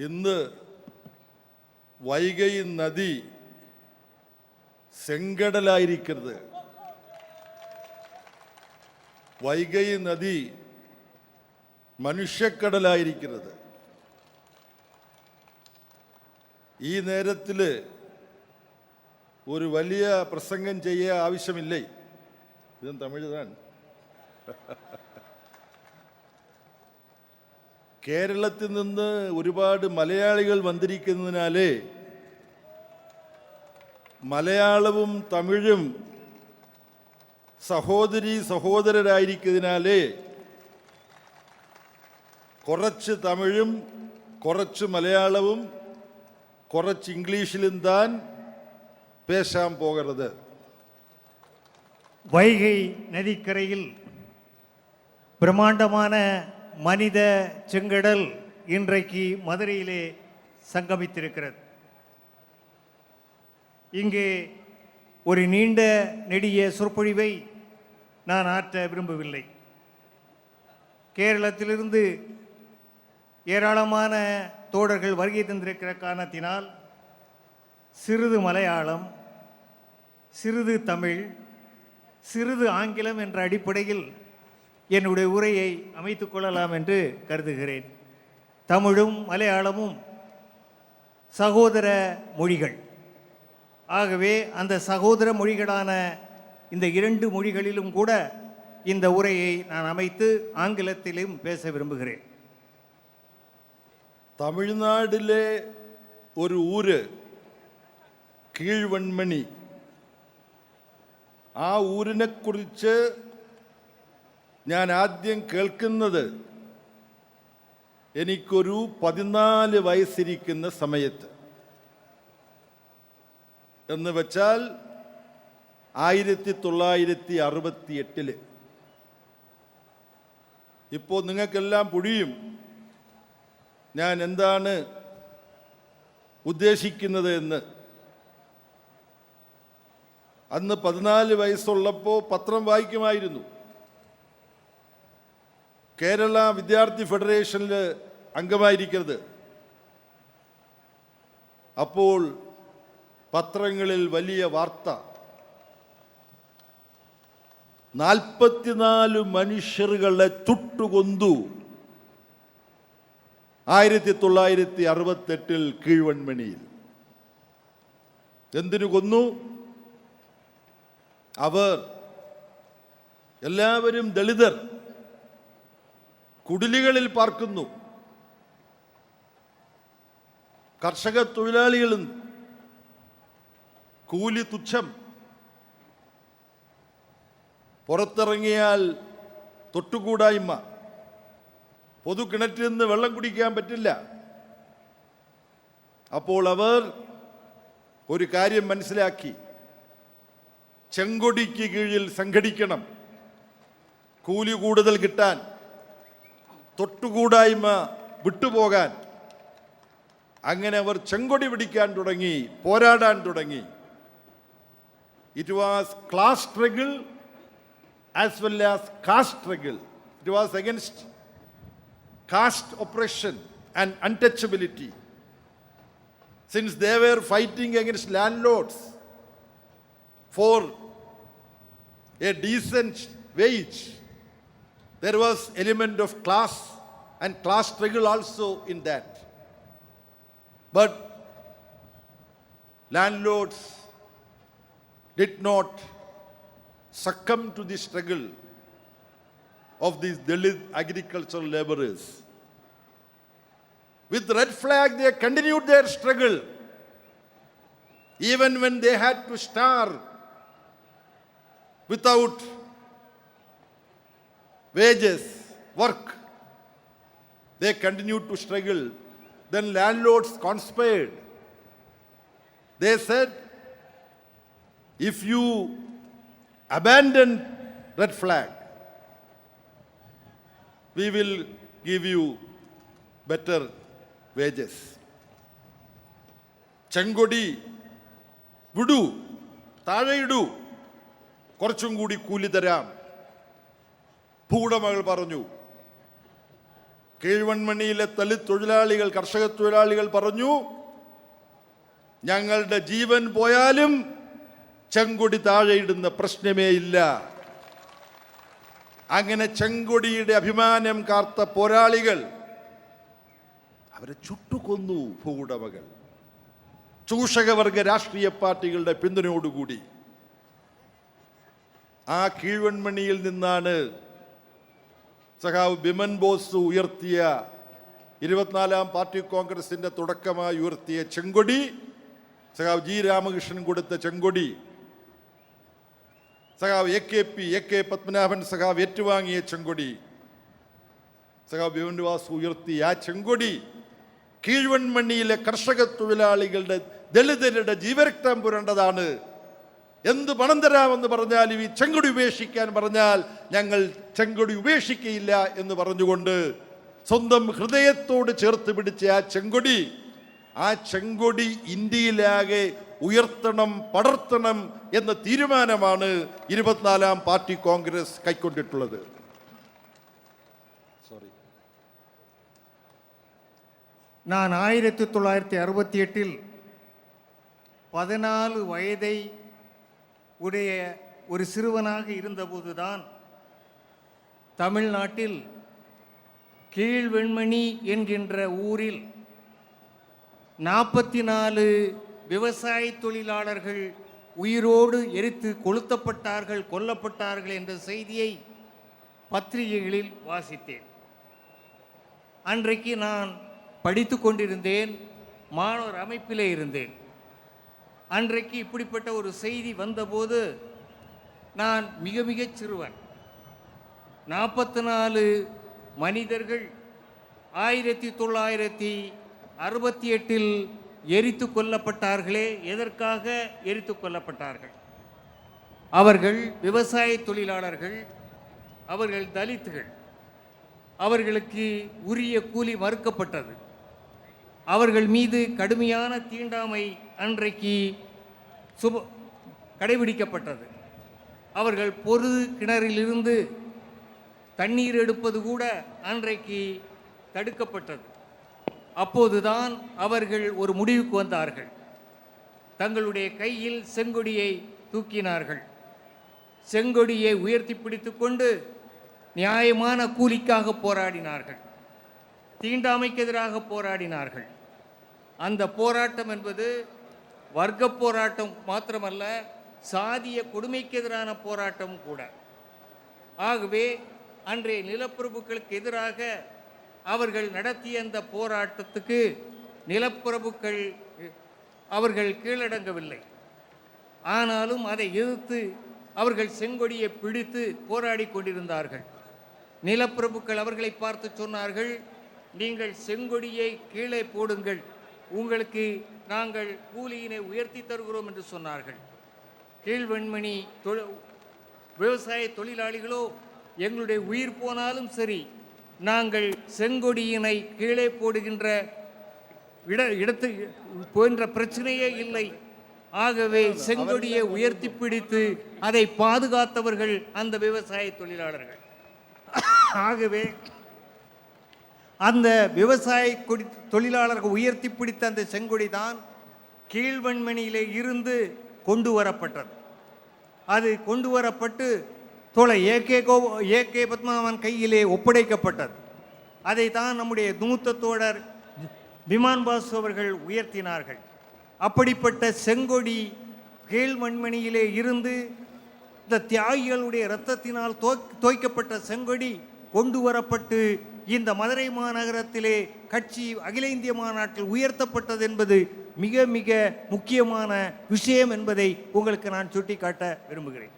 ഇന്ന് വൈകൈ നദി സെങ്കടലായിരിക്കരുത്. വൈകൈ നദി മനുഷ്യക്കടലായിരിക്കരുത്. ഈ നേരത്തിൽ ഒരു വലിയ പ്രസംഗം ചെയ്യുക ആവശ്യമില്ലേ? ഇതും തമിഴ് കേരളത്തിൽ നിന്ന് ഒരുപാട് മലയാളികൾ വന്നിരിക്കുന്നതിനാലേ മലയാളവും തമിഴും സഹോദരി സഹോദരരായിരിക്കുന്നതിനാലേ കുറച്ച് തമിഴും കുറച്ച് മലയാളവും കുറച്ച് ഇംഗ്ലീഷിലും താൻ പേശാൻ പോകരുത് வைகை நதிக்கரையில் பிரம்மாண்டமான மனித செங்கடல் இன்றைக்கு மதுரையிலே சங்கமித்திருக்கிறது. இங்கே ஒரு நீண்ட நெடிய சொற்பொழிவை நான் ஆற்ற விரும்பவில்லை. கேரளத்திலிருந்து ஏராளமான தோழர்கள் வருகை தந்திருக்கிற காரணத்தினால் சிறிது மலையாளம் சிறிது தமிழ் சிறிது ஆங்கிலம் என்ற அடிப்படையில் என்னுடைய உரையை அமைத்துக் கொள்ளலாம் என்று கருதுகிறேன் தமிழும் மலையாளமும் சகோதர மொழிகள் ஆகவே அந்த சகோதர மொழிகளான இந்த இரண்டு மொழிகளிலும் கூட இந்த உரையை நான் அமைத்து ஆங்கிலத்திலும் பேச விரும்புகிறேன் തമിഴ്നാടിലെ ഒരു ഊര് കീഴ്വൺമണി ആ ഊരിനെക്കുറിച്ച് ഞാൻ ആദ്യം കേൾക്കുന്നത് എനിക്കൊരു പതിനാല് വയസ്സിരിക്കുന്ന സമയത്ത്. എന്ന് വെച്ചാൽ ആയിരത്തി തൊള്ളായിരത്തി അറുപത്തി എട്ടിൽ ഇപ്പോൾ നിങ്ങൾക്കെല്ലാം പുഴിയും ഞാൻ എന്താണ് ഉദ്ദേശിക്കുന്നത് എന്ന്. അന്ന് പതിനാല് വയസ്സുള്ളപ്പോൾ പത്രം വായിക്കുമായിരുന്നു. കേരള വിദ്യാർത്ഥി ഫെഡറേഷനിൽ അംഗമായിരിക്കരുത്. അപ്പോൾ പത്രങ്ങളിൽ വലിയ വാർത്ത. നാൽപ്പത്തിനാല് മനുഷ്യരുകളെ ചുട്ടുകൊന്തു ആയിരത്തി തൊള്ളായിരത്തി അറുപത്തെട്ടിൽ കീഴ്വൺമണിയിൽ. എന്തിനു കൊന്നു? അവർ എല്ലാവരും ദളിതർ. കുടിലുകളിൽ പാർക്കുന്നു. കർഷക തൊഴിലാളികളും കൂലി തുച്ഛം. പുറത്തിറങ്ങിയാൽ തൊട്ടുകൂടായ്മ. പൊതു കിണറ്റിൽ നിന്ന് വെള്ളം കുടിക്കാൻ പറ്റില്ല. അപ്പോൾ അവർ ഒരു കാര്യം മനസ്സിലാക്കി. ചെങ്കൊടിക്ക് കീഴിൽ സംഘടിക്കണം. കൂലി കൂടുതൽ കിട്ടാൻ. തൊട്ടുകൂടായ്മ വിട്ടുപോകാൻ അങ്ങനെ അവർ ചെങ്കൊടി പിടിക്കാൻ തുടങ്ങി പോരാടാൻ തുടങ്ങി it was class struggle as well as caste struggle it was against caste oppression and untouchability. Since they were fighting against landlords for a decent wage, there was element of class and class struggle also in that. But landlords did not succumb to the struggle of these Dalit agricultural laborers. With red flag, they continued their struggle. Even when they had to starve without wages, work, they continued to struggle. Then landlords conspired. They said, if you abandon red flag, we will give you better wages. ചെങ്കൊടി വിടൂ താഴെ ഇടൂ കുറച്ചും കൂടി കൂലി തരാം ഭൂവുടമകൾ പറഞ്ഞു. കീഴ്വൺമണിയിലെ ദലിത് തൊഴിലാളികൾ കർഷക തൊഴിലാളികൾ പറഞ്ഞു ഞങ്ങളുടെ ജീവൻ പോയാലും ചെങ്കൊടി താഴെയിടുന്ന പ്രശ്നമേ ഇല്ല. അങ്ങനെ ചെങ്കൊടിയുടെ അഭിമാനം കാർത്ത പോരാളികൾ അവരെ ചുട്ടുകൊന്നു ഭൂവുടമകൾ. ചൂഷകവർഗ രാഷ്ട്രീയ പാർട്ടികളുടെ പിന്തുണയോടുകൂടി. ആ കീഴ്വൺമണിയിൽ നിന്നാണ് സഖാവ് ബിമൻ ബോസ് ഉയർത്തിയ ഇരുപത്തിനാലാം പാർട്ടി കോൺഗ്രസിന്റെ തുടക്കമായി ഉയർത്തിയ ചെങ്കൊടി സഖാവ് ജി രാമകൃഷ്ണൻ കൊടുത്ത ചെങ്കൊടി സഖാവ് A K P A K Padmanabhan സഖാവ് ഏറ്റുവാങ്ങിയ ചെങ്കൊടി സഖാവ് ബിമൻവാസ് ഉയർത്തിയ ആ ചെങ്കൊടി കീഴ്വൺമണ്ണിയിലെ കർഷക തൊഴിലാളികളുടെ ദളിതരുടെ ജീവരക്തം പുരണ്ടതാണ് എന്ത് പണം തരാമെന്ന് പറഞ്ഞാലും ഈ ചെങ്കൊടി ഉപേക്ഷിക്കാൻ പറഞ്ഞാൽ ഞങ്ങൾ ചെങ്കൊടി ഉപേക്ഷിക്കയില്ല എന്ന് പറഞ്ഞുകൊണ്ട് സ്വന്തം ഹൃദയത്തോട് ചേർത്ത് പിടിച്ച ആ ചെങ്കൊടി ആ ചെങ്കൊടി ഇന്ത്യയിലാകെ ഉയർത്തണം പടർത്തണം എന്ന തീരുമാനമാണ് ഇരുപത്തിനാലാം പാർട്ടി കോൺഗ്രസ് കൈക്കൊണ്ടിട്ടുള്ളത് സോറി நான் ஆயிரத்தி தொள்ளாயிரத்தி அறுபத்தி எட்டில் பதினாலு வயதை உடைய ஒரு சிறுவனாக இருந்தபோதுதான் தமிழ்நாட்டில் கீழ்வெண்மணி என்கின்ற ஊரில் நாற்பத்தி நாலு விவசாய தொழிலாளர்கள் உயிரோடு எரித்து கொளுத்தப்பட்டார்கள் கொல்லப்பட்டார்கள் என்ற செய்தியை பத்திரிகைகளில் வாசித்தேன். அன்றைக்கு நான் படித்து கொண்டிருந்தேன் மாணவர் அமைப்பிலே இருந்தேன். அன்றைக்கு இப்படிப்பட்ட ஒரு செய்தி வந்தபோது நான் மிக மிகச் சிறுவன். நாற்பத்தி நாலு மனிதர்கள் ஆயிரத்தி தொள்ளாயிரத்தி அறுபத்தி எட்டில் எரித்து கொல்லப்பட்டார்களே எதற்காக எரித்து கொல்லப்பட்டார்கள்? அவர்கள் விவசாய தொழிலாளர்கள் அவர்கள் தலித்துகள் அவர்களுக்கு உரிய கூலி மறுக்கப்பட்டது. அவர்கள் மீது கடுமையான தீண்டாமை அன்றைக்கு சுப கடைபிடிக்கப்பட்டது. அவர்கள் பொது கிணறிலிருந்து தண்ணீர் எடுப்பது கூட அன்றைக்கு தடுக்கப்பட்டது. அப்போதுதான் அவர்கள் ஒரு முடிவுக்கு வந்தார்கள். தங்களுடைய கையில் செங்கொடியை தூக்கினார்கள். செங்கொடியை உயர்த்தி பிடித்துக்கொண்டு நியாயமான கூலிக்காக போராடினார்கள். தீண்டாமைக்கு எதிராக போராடினார்கள். அந்த போராட்டம் என்பது வர்க்க போராட்டம் மாத்திரமல்ல சாதிய கொடுமைக்கு எதிரான போராட்டம் கூட. ஆகவே அன்றைய நிலப்பிரபுக்களுக்கு எதிராக அவர்கள் நடத்திய அந்த போராட்டத்துக்கு நிலப்பிரபுக்கள் அவர்கள் கீழடங்கவில்லை. ஆனாலும் அதை எதிர்த்து அவர்கள் செங்கொடியை பிடித்து போராடி கொண்டிருந்தார்கள். நிலப்பிரபுக்கள் அவர்களை பார்த்து சொன்னார்கள் நீங்கள் செங்கொடியை கீழே போடுங்கள். உங்களுக்கு நாங்கள் கூலியினை உயர்த்தி தருகிறோம் என்று சொன்னார்கள். கீழ்வெண்மணி விவசாய தொழிலாளிகளோ எங்களுடைய உயிர் போனாலும் சரி நாங்கள் செங்கொடியினை கீழே போடுகின்ற இட இடத்து போன்ற பிரச்சனையே இல்லை. ஆகவே செங்கொடியை உயர்த்தி பிடித்து அதை பாதுகாத்தவர்கள் அந்த விவசாய தொழிலாளர்கள். ஆகவே அந்த விவசாய கொடி தொழிலாளர்கள் உயர்த்தி பிடித்த அந்த செங்கொடி தான் கீழ்வன்மணியிலே இருந்து கொண்டு வரப்பட்டது. அது கொண்டு வரப்பட்டு தோழர் ஏ கே கோ ஏகே பத்மநாபன் கையிலே ஒப்படைக்கப்பட்டது. அதை தான் நம்முடைய மூத்த தோழர் விமான் பாசு அவர்கள் உயர்த்தினார்கள். அப்படிப்பட்ட செங்கொடி கீழ்மண்மணியிலே இருந்து இந்த தியாகிகளுடைய இரத்தத்தினால் தோக் தோய்க்கப்பட்ட செங்கொடி கொண்டு வரப்பட்டு இந்த மதுரை மாநகரத்திலே கட்சி அகில இந்திய மாநாட்டில் உயர்த்தப்பட்டது என்பது மிக மிக முக்கியமான விஷயம் என்பதை உங்களுக்கு நான் சுட்டிக்காட்ட விரும்புகிறேன்.